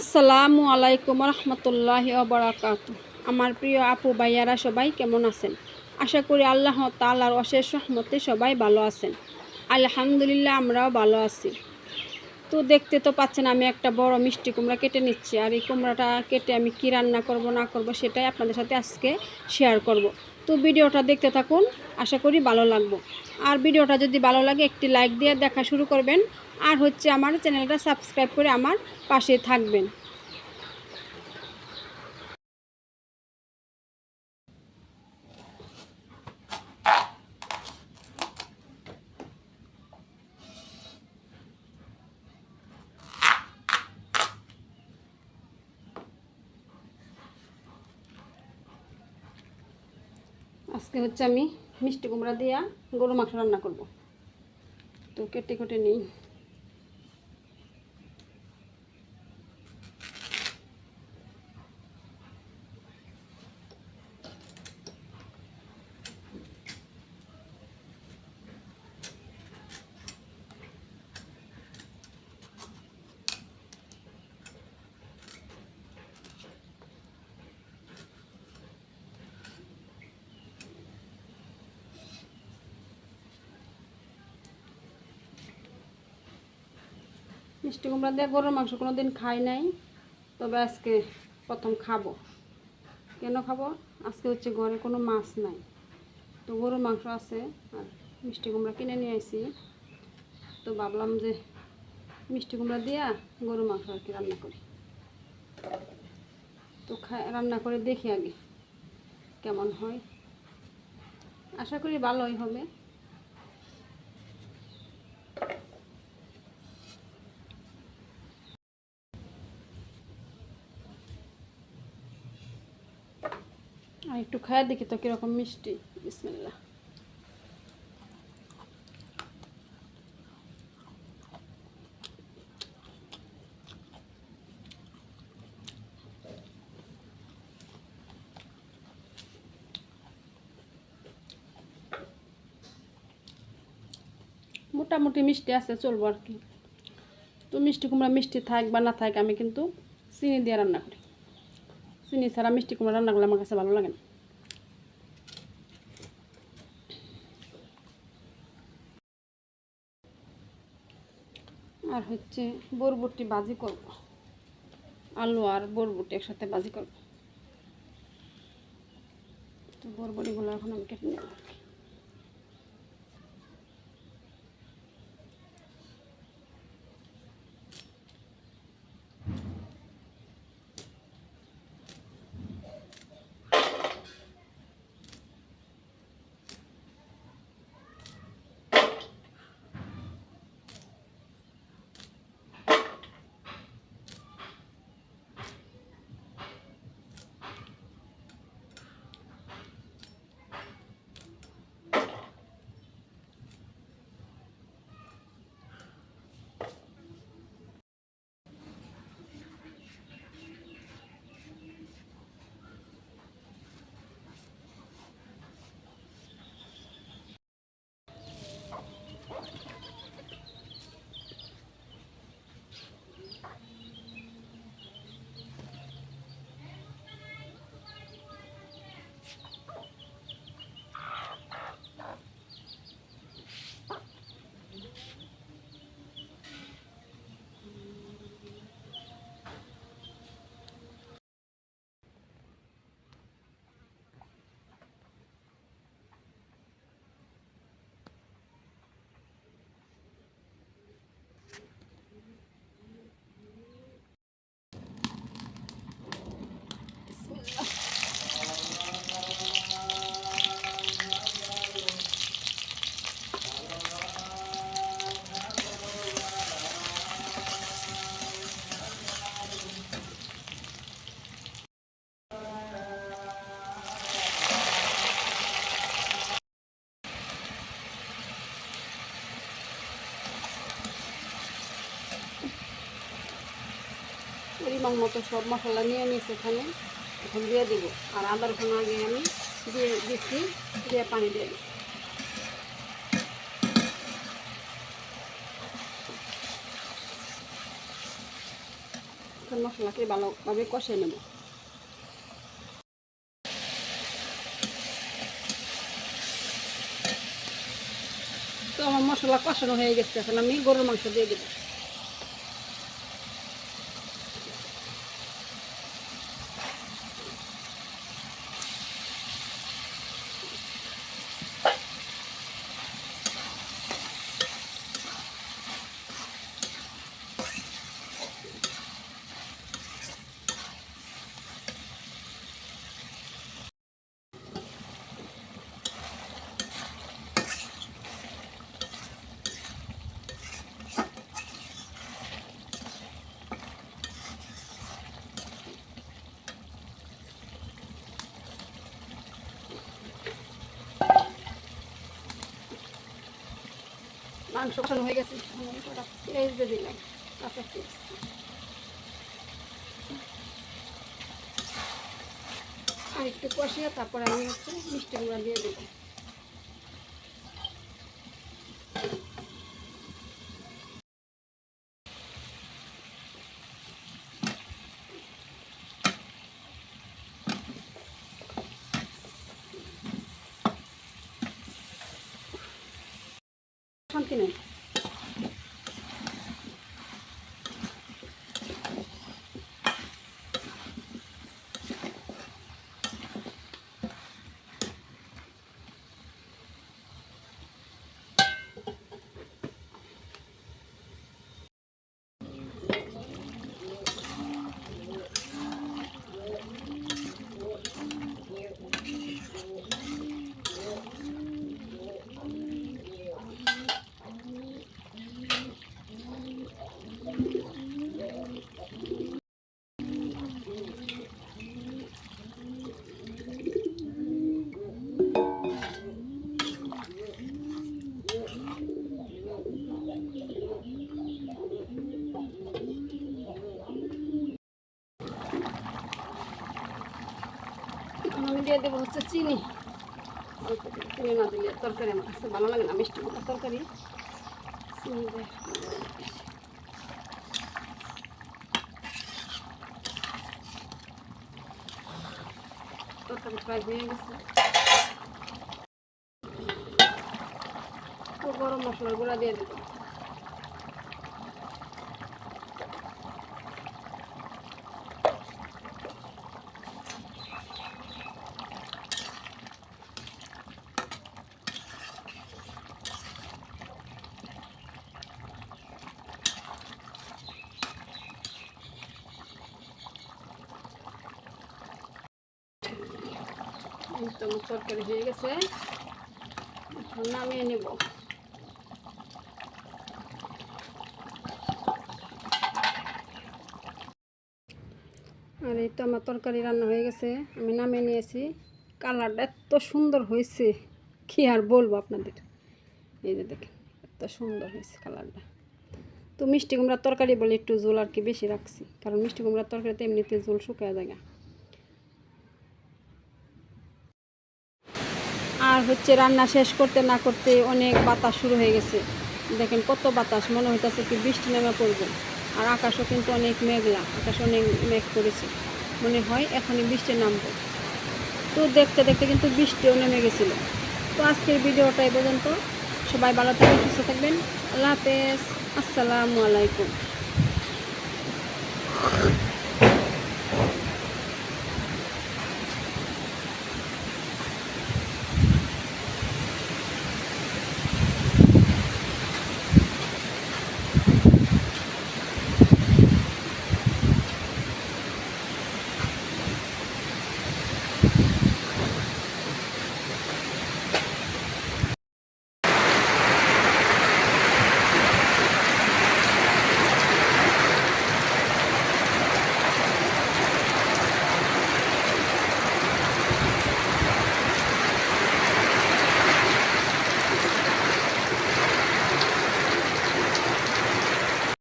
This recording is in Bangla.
আসসালামু আলাইকুম রহমতুল্লাহ বারাকাত আমার প্রিয় আপু, ভাইয়ারা সবাই কেমন আছেন? আশা করি আল্লাহ তালার অশেষ রহমতে সবাই ভালো আছেন। আলহামদুলিল্লাহ, আমরাও ভালো আছি। তো দেখতে তো পাচ্ছেন, আমি একটা বড় মিষ্টি কুমড়া কেটে নিচ্ছি। আর এই কুমড়াটা কেটে আমি কী রান্না করব, না করব, সেটাই আপনাদের সাথে আজকে শেয়ার করব। তো ভিডিওটা দেখতে থাকুন, আশা করি ভালো লাগবো। আর ভিডিওটা যদি ভালো লাগে, একটি লাইক দিয়ে দেখা শুরু করবেন। আর হচ্ছে আমার চ্যানেলটা সাবস্ক্রাইব করে আমার পাশে থাকবেন। আজকে হচ্ছে আমি মিষ্টি কুমড়া দিয়া গরু মাংস রান্না করব। তো কেটে কেটে নিই। মিষ্টি কুমড়া দিয়ে গরুর মাংস কোনো দিন খাই নাই, তবে আজকে প্রথম খাব। কেন খাব? আজকে হচ্ছে ঘরে কোনো মাছ নাই। তো গরুর মাংস আছে আর মিষ্টি কুমড়া কিনে নিয়ে আসি তো ভাবলাম যে মিষ্টি কুমড়া দিয়া গরুর মাংস আর কি রান্না করি। তো রান্না করে দেখি আগে কেমন হয়। আশা করি ভালোই হবে। একটু খায়া দেখি তো কীরকম মিষ্টি। বিসমিল্লা মোটামুটি মিষ্টি আছে, চলবো আর কি। তো মিষ্টি কুমড়া মিষ্টি থাক বা না থাক, আমি কিন্তু চিনি দিয়ে রান্না করি। চিনি ছাড়া মিষ্টি কুমড়া রান্না করলে আমার কাছে ভালো লাগে না। আর হচ্ছে বরবটি বাজি করব। আলু আর বরবটি একসাথে বাজি করব। তো বরবটিগুলো এখন আমি কেটে নেব। পরিমাণ মতো সব মশলা নিয়ে নিয়েছি এখানে। এখন দিয়ে দিব। আর আদা রসুন আগে আমি দিয়ে দিচ্ছি, দিয়ে পানি দিয়ে দিচ্ছি। মশলাকে ভালোভাবে কষে নেব। তো আমার মশলা কষানো হয়ে গেছে। এখন আমি গরুর মাংস দিয়ে দেবো। মাংস কষানো হয়ে গেছে। পেঁয়াজ দিয়ে দিলাম কাঁচা পেঁয়াজ আর একটু কষিয়ে তারপরে আমি হচ্ছে মিষ্টি গুঁড়া দিয়ে দেবো শান্তি নেই আমি দিয়ে দেবো হচ্ছে চিনি অল্প করে চিনি না দিলে তরকারি আমার কাছে ভালো লাগে না মিষ্টি মতো তরকারি চিনি তরকারি প্রায় হয়ে গেছে তো গরম মশলার গুঁড়া দিয়ে দেবো। আমার তরকারি হয়ে গেছে। এখন নামিয়ে নেব। আর এই তো আমার তরকারি রান্না হয়ে গেছে। আমি নামিয়ে নিয়েছি। কালারটা এত সুন্দর হয়েছে। কি আর বলব আপনাদের? এই যে দেখেন, এত সুন্দর হয়েছে কালারটা। তো মিষ্টি কুমড়ার তরকারি বলে একটু জোল আর কি বেশি রাখছি। কারণ মিষ্টি কুমড়ার তরকারিতে এমনিতে জোল শুকায় যায় আর হচ্ছে রান্না শেষ করতে না করতে অনেক বাতাস শুরু হয়ে গেছে। দেখেন কত বাতাস, মনে হইতেছে কি বৃষ্টি নেমে পড়বে। আর আকাশও কিন্তু অনেক মেঘলা, আকাশ অনেক মেঘ করেছে। মনে হয় এখনই বৃষ্টি নামবে। তো দেখতে দেখতে কিন্তু বৃষ্টিও নেমে গেছিল। তো আজকের ভিডিওটাই পর্যন্ত। সবাই ভালো থাকবেন, সুস্থ থাকবেন। আল্লাহ হাফেজ। আসসালামু আলাইকুম।